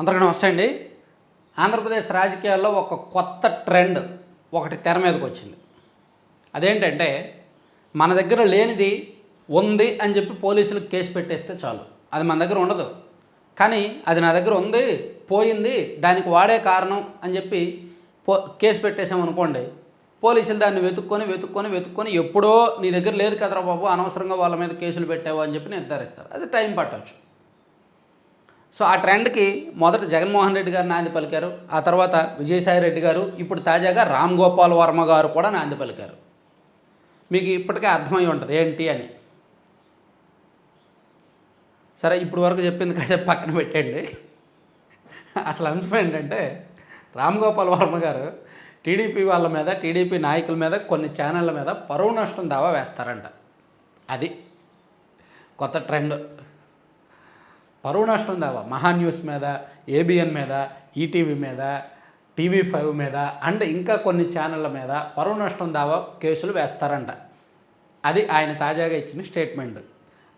అందరికీ నమస్తే అండి. ఆంధ్రప్రదేశ్ రాజకీయాల్లో ఒక కొత్త ట్రెండ్ ఒకటి తెర మీదకి వచ్చింది. అదేంటంటే మన దగ్గర లేనిది ఉంది అని చెప్పి పోలీసులకు కేసు పెట్టేస్తే చాలు. అది మన దగ్గర ఉండదు. కానీ అది నా దగ్గర ఉంది పోయింది దానికి వాడే కారణం అని చెప్పి పో కేసు పెట్టేసామనుకోండి పోలీసులు దాన్ని వెతుక్కొని వెతుక్కొని వెతుక్కొని ఎప్పుడో నీ దగ్గర లేదు కదరా బాబు అనవసరంగా వాళ్ళ మీద కేసులు పెట్టావు అని చెప్పి నిర్ధారిస్తారు. అది టైం పట్టవచ్చు సో ఆ ట్రెండ్కి మొదట జగన్మోహన్ రెడ్డి గారు నాంది పలికారు. ఆ తర్వాత విజయసాయి రెడ్డి గారు ఇప్పుడు తాజాగా రామ్ గోపాల్ వర్మ గారు కూడా నాంది పలికారు. మీకు ఇప్పటికే అర్థమై ఉంటుంది ఏంటి అని. సరే ఇప్పుడు వరకు చెప్పింది కాసేపు పక్కన పెట్టండి. అసలు అంశం ఏంటంటే రామ్ గోపాల్ వర్మ గారు టీడీపీ వాళ్ళ మీద టీడీపీ నాయకుల మీద కొన్ని ఛానళ్ళ మీద పరువు నష్టం దావా వేస్తారంట. అది కొత్త ట్రెండ్. పరువు నష్టం దావా. మహా న్యూస్ మీద ఏబిఎన్ మీద ఈటీవీ మీద టీవీ ఫైవ్ మీద అండ్ ఇంకా కొన్ని ఛానళ్ళ మీద పరువు నష్టం దావా కేసులు వేస్తారంట. అది ఆయన తాజాగా ఇచ్చిన స్టేట్మెంట్.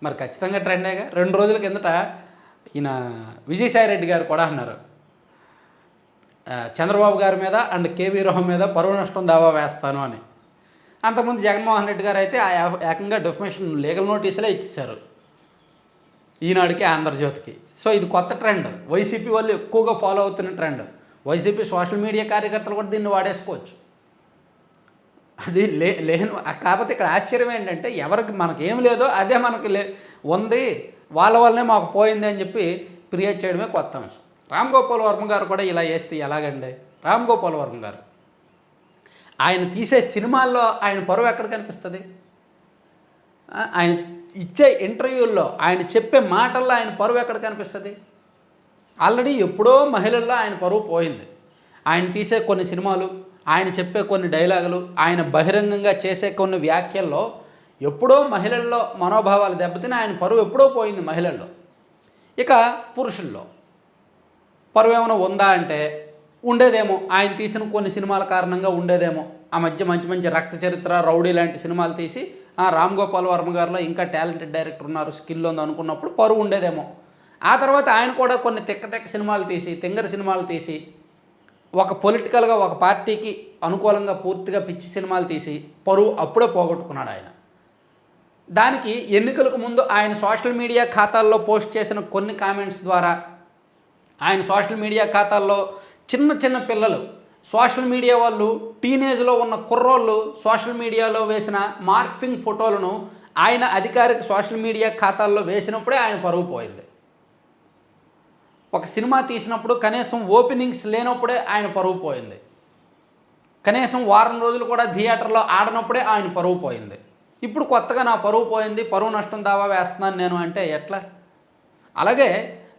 మరి ఖచ్చితంగా ట్రెండేగా? రెండు రోజుల కిందట ఈయన విజయసాయి రెడ్డి గారు కూడా అన్నారు. చంద్రబాబు గారి మీద అండ్ కేవీ రోహం మీద పరువు నష్టం దావా వేస్తాను అని. అంతకుముందు జగన్మోహన్ రెడ్డి గారు అయితే ఆ ఏకంగా డెఫినేషన్ లీగల్ నోటీసులే ఇచ్చేశారు. ఈనాడుకి ఆంధ్రజ్యోతికి. సో ఇది కొత్త ట్రెండ్. వైసీపీ వాళ్ళు ఎక్కువగా ఫాలో అవుతున్న ట్రెండ్. వైసీపీ సోషల్ మీడియా కార్యకర్తలు కూడా దీన్ని వాడేసుకోవచ్చు. అది లే లేను. కాకపోతే ఇక్కడ ఆశ్చర్యం ఏంటంటే ఎవరికి మనకి ఏం లేదో అదే మనకి లే ఉంది. వాళ్ళ వల్లనే మాకు పోయింది అని చెప్పి క్రియేట్ చేయడమే కొత్త అంశం. రామ్ గోపాల్ వర్మ గారు కూడా ఇలా చేస్తే ఎలాగండి? రామ్ గోపాల్ వర్మ గారు. ఆయన తీసే సినిమాల్లో ఆయన పరువు ఎక్కడ కనిపిస్తుంది? ఆయన ఇచ్చే ఇంటర్వ్యూల్లో ఆయన చెప్పే మాటల్లో ఆయన పరువు ఎక్కడ కనిపిస్తుంది? ఆల్రెడీ ఎప్పుడో మహిళల్లో ఆయన పరువు పోయింది. ఆయన తీసే కొన్ని సినిమాలు ఆయన చెప్పే కొన్ని డైలాగులు ఆయన బహిరంగంగా చేసే కొన్ని వ్యాఖ్యల్లో ఎప్పుడో మహిళల్లో మనోభావాలు దెబ్బతిని ఆయన పరువు ఎప్పుడో పోయింది మహిళల్లో. ఇక పురుషుల్లో. పరువు ఏమైనా ఉందా అంటే ఉండేదేమో. ఆయన తీసిన కొన్ని సినిమాల కారణంగా ఉండేదేమో. ఆ మధ్య మంచి మంచి రక్త చరిత్ర రౌడీ లాంటి సినిమాలు తీసి రామ్ గోపాల్ వర్మ గారిలో ఇంకా టాలెంటెడ్ డైరెక్టర్ ఉన్నారు స్కిల్ ఉంది అనుకున్నప్పుడు పరువు ఉండేదేమో. ఆ తర్వాత ఆయన కూడా కొన్ని తిక్క తెక్క సినిమాలు తీసి తింగర సినిమాలు తీసి ఒక పొలిటికల్గా ఒక పార్టీకి అనుకూలంగా పూర్తిగా పిచ్చి సినిమాలు తీసి పరువు అప్పుడే పోగొట్టుకున్నాడు ఆయన. దానికి ఎన్నికలకు ముందు ఆయన సోషల్ మీడియా ఖాతాల్లో పోస్ట్ చేసిన కొన్ని కామెంట్స్ ద్వారా ఆయన సోషల్ మీడియా ఖాతాల్లో చిన్న చిన్న పిల్లలు సోషల్ మీడియా వాళ్ళు టీనేజ్లో ఉన్న కుర్రోళ్ళు సోషల్ మీడియాలో వేసిన మార్ఫింగ్ ఫోటోలను ఆయన అధికారిక సోషల్ మీడియా ఖాతాల్లో వేసినప్పుడే ఆయన పరువు పోయింది. ఒక సినిమా తీసినప్పుడు కనీసం ఓపెనింగ్స్ లేనప్పుడే ఆయన పరువు పోయింది. కనీసం వారం రోజులు కూడా థియేటర్లో ఆడనప్పుడే ఆయన పరువు పోయింది. ఇప్పుడు కొత్తగా నా పరువు పోయింది పరువు నష్టం దావా వేస్తున్నాను నేను అంటే ఎట్లా? అలాగే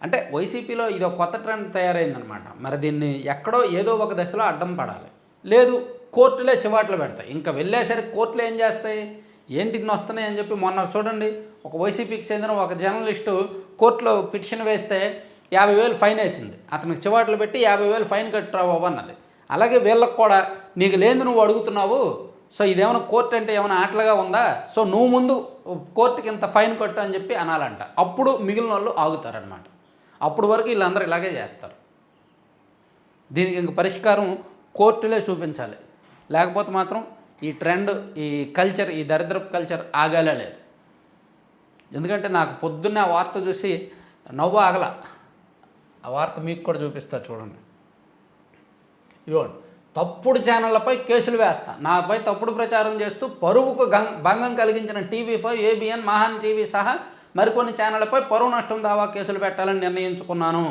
అంటే వైసీపీలో ఇది కొత్త ట్రెండ్ తయారైందనమాట. మరి దీన్ని ఎక్కడో ఏదో ఒక దశలో అడ్డం పడాలి. లేదు కోర్టులే చివాట్లు పెడతాయి. ఇంకా వెళ్ళేసరికి కోర్టులు ఏం చేస్తాయి? ఏంటి వస్తున్నాయి అని చెప్పి మొన్న చూడండి ఒక వైసీపీకి చెందిన ఒక జర్నలిస్టు కోర్టులో పిటిషన్ వేస్తే యాభై వేలు ఫైన్ వేసింది. అతనికి చివాట్లు పెట్టి యాభై వేలు ఫైన్ కట్టురావు అన్నది. అలాగే వీళ్ళకి కూడా నీకు లేదు నువ్వు అడుగుతున్నావు సో ఇదేమైనా కోర్టు అంటే ఏమైనా ఆటలుగా ఉందా? సో నువ్వు ముందు కోర్టుకి ఇంత ఫైన్ కట్టు అని చెప్పి అనాలంట. అప్పుడు మిగిలిన వాళ్ళు ఆగుతారనమాట. అప్పుడు వరకు వీళ్ళందరూ ఇలాగే చేస్తారు. దీనికి ఇంక పరిష్కారం కోర్టులే చూపించాలి. లేకపోతే మాత్రం ఈ ట్రెండ్ ఈ కల్చర్ ఈ దరిద్రపు కల్చర్ ఆగాలే లేదు. ఎందుకంటే నాకు పొద్దున్నే ఆ వార్త చూసి నవ్వు ఆగల. ఆ వార్త మీకు కూడా చూపిస్తా చూడండి. ఇదిగోండి. తప్పుడు ఛానళ్ళపై కేసులు వేస్తా. నాపై తప్పుడు ప్రచారం చేస్తూ పరువుకు గం- భంగం కలిగించిన TV five ABN Mahaa TV సహా మరికొన్ని ఛానళ్ళపై పరువు నష్టం దావా కేసులు పెట్టాలని నిర్ణయించుకున్నాను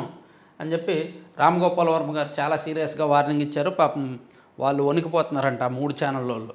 అని చెప్పి రామ్ గోపాల్ వర్మ గారు చాలా సీరియస్గా వార్నింగ్ ఇచ్చారు. పాపం వాళ్ళు వణికిపోతున్నారంట ఆ మూడు ఛానళ్ళ వాళ్ళు